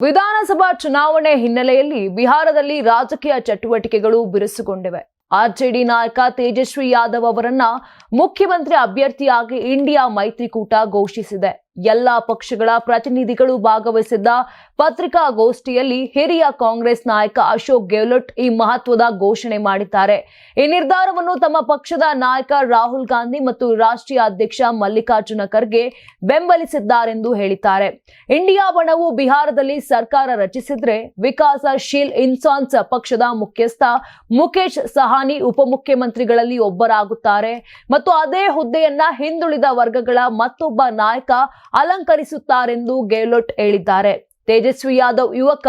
ವಿಧಾನಸಭಾ ಚುನಾವಣೆ ಹಿನ್ನೆಲೆಯಲ್ಲಿ ಬಿಹಾರದಲ್ಲಿ ರಾಜಕೀಯ ಚಟುವಟಿಕೆಗಳು ಬಿರುಸುಗೊಂಡಿವೆ. ಆರ್ಜೆಡಿ ನಾಯಕ ತೇಜಸ್ವಿ ಯಾದವ್ ಅವರನ್ನ ಮುಖ್ಯಮಂತ್ರಿ ಅಭ್ಯರ್ಥಿಯಾಗಿ ಇಂಡಿಯಾ ಮೈತ್ರಿಕೂಟ ಘೋಷಿಸಿದೆ. ಎಲ್ಲಾ ಪಕ್ಷಗಳ ಪ್ರತಿನಿಧಿಗಳು ಭಾಗವಹಿಸಿದ್ದ ಪತ್ರಿಕಾಗೋಷ್ಠಿಯಲ್ಲಿ ಹಿರಿಯ ಕಾಂಗ್ರೆಸ್ ನಾಯಕ ಅಶೋಕ್ ಗೆಹ್ಲೋಟ್ ಈ ಮಹತ್ವದ ಘೋಷಣೆ ಮಾಡಿದ್ದಾರೆ. ಈ ನಿರ್ಧಾರವನ್ನು ತಮ್ಮ ಪಕ್ಷದ ನಾಯಕ ರಾಹುಲ್ ಗಾಂಧಿ ಮತ್ತು ರಾಷ್ಟ್ರೀಯ ಅಧ್ಯಕ್ಷ ಮಲ್ಲಿಕಾರ್ಜುನ ಖರ್ಗೆ ಬೆಂಬಲಿಸಿದ್ದಾರೆಂದು ಹೇಳಿದ್ದಾರೆ. ಇಂಡಿಯಾ ಬಣವು ಬಿಹಾರದಲ್ಲಿ ಸರ್ಕಾರ ರಚಿಸಿದ್ರೆ ವಿಕಾಸಶೀಲ್ ಇನ್ಸಾನ್ಸ್ ಪಕ್ಷದ ಮುಖ್ಯಸ್ಥ ಮುಖೇಶ್ ಸಹಾನಿ ಉಪಮುಖ್ಯಮಂತ್ರಿಗಳಲ್ಲಿ ಒಬ್ಬರಾಗುತ್ತಾರೆ. ಮತ್ತು ಅದೇ ಹುದ್ದೆಯನ್ನ ಹಿಂದುಳಿದ ವರ್ಗಗಳ ಮತ್ತೊಬ್ಬ ನಾಯಕ ಅಲಂಕರಿಸುತ್ತಾರೆಂದು ಗೆಹ್ಲೋಟ್ ಹೇಳಿದ್ದಾರೆ. ತೇಜಸ್ವಿ ಯಾದವ್ ಯುವಕ,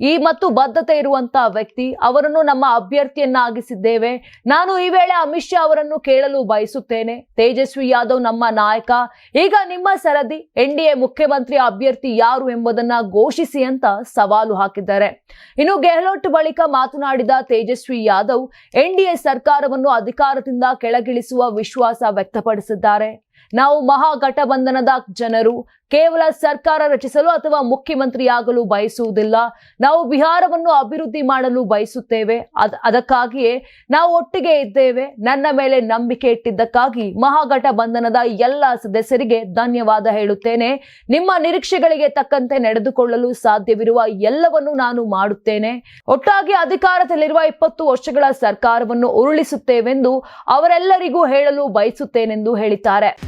ಈ ಮತ್ತು ಬದ್ಧತೆ ಇರುವಂತಹ ವ್ಯಕ್ತಿ, ಅವರನ್ನು ನಮ್ಮ ಅಭ್ಯರ್ಥಿಯನ್ನಾಗಿಸಿದ್ದೇವೆ. ನಾನು ಈ ವೇಳೆ ಅಮಿತ್ ಶಾ ಅವರನ್ನು ಕೇಳಲು ಬಯಸುತ್ತೇನೆ. ತೇಜಸ್ವಿ ಯಾದವ್ ನಮ್ಮ ನಾಯಕ. ಈಗ ನಿಮ್ಮ ಸರದಿ ಎನ್ಡಿಎ ಮುಖ್ಯಮಂತ್ರಿ ಅಭ್ಯರ್ಥಿ ಯಾರು ಎಂಬುದನ್ನ ಘೋಷಿಸಿ ಅಂತ ಸವಾಲು ಹಾಕಿದ್ದಾರೆ. ಇನ್ನು ಗೆಹ್ಲೋಟ್ ಬಳಿಕ ಮಾತನಾಡಿದ Tejashwi Yadav, N D A ಸರ್ಕಾರವನ್ನು ಅಧಿಕಾರದಿಂದ ಕೆಳಗಿಳಿಸುವ ವಿಶ್ವಾಸ ವ್ಯಕ್ತಪಡಿಸಿದ್ದಾರೆ. ನಾವು ಮಹಾಗಠಬಂಧನದ ಜನರು, ಕೇವಲ ಸರ್ಕಾರ ರಚಿಸಲು ಅಥವಾ ಮುಖ್ಯಮಂತ್ರಿಯಾಗಲು ಬಯಸುವುದಿಲ್ಲ. ನಾವು ಬಿಹಾರವನ್ನು ಅಭಿವೃದ್ಧಿ ಮಾಡಲು ಬಯಸುತ್ತೇವೆ. ಅದ್, ಅದಕ್ಕಾಗಿಯೇ ನಾವು ಒಟ್ಟಿಗೆ ಇದ್ದೇವೆ. ನನ್ನ ಮೇಲೆ ನಂಬಿಕೆ ಇಟ್ಟಿದ್ದಕ್ಕಾಗಿ ಮಹಾಗಠಬಂಧನದ ಎಲ್ಲ ಸದಸ್ಯರಿಗೆ ಧನ್ಯವಾದ ಹೇಳುತ್ತೇನೆ. ನಿಮ್ಮ ನಿರೀಕ್ಷೆಗಳಿಗೆ ತಕ್ಕಂತೆ ನಡೆದುಕೊಳ್ಳಲು ಸಾಧ್ಯವಿರುವ ಎಲ್ಲವನ್ನು ನಾನು ಮಾಡುತ್ತೇನೆ. ಒಟ್ಟಾಗಿ ಅಧಿಕಾರದಲ್ಲಿರುವ ಇಪ್ಪತ್ತು ವರ್ಷಗಳ ಸರ್ಕಾರವನ್ನು ಉರುಳಿಸುತ್ತೇವೆಂದು ಅವರೆಲ್ಲರಿಗೂ ಹೇಳಲು ಬಯಸುತ್ತೇನೆಂದು ಹೇಳಿದ್ದಾರೆ.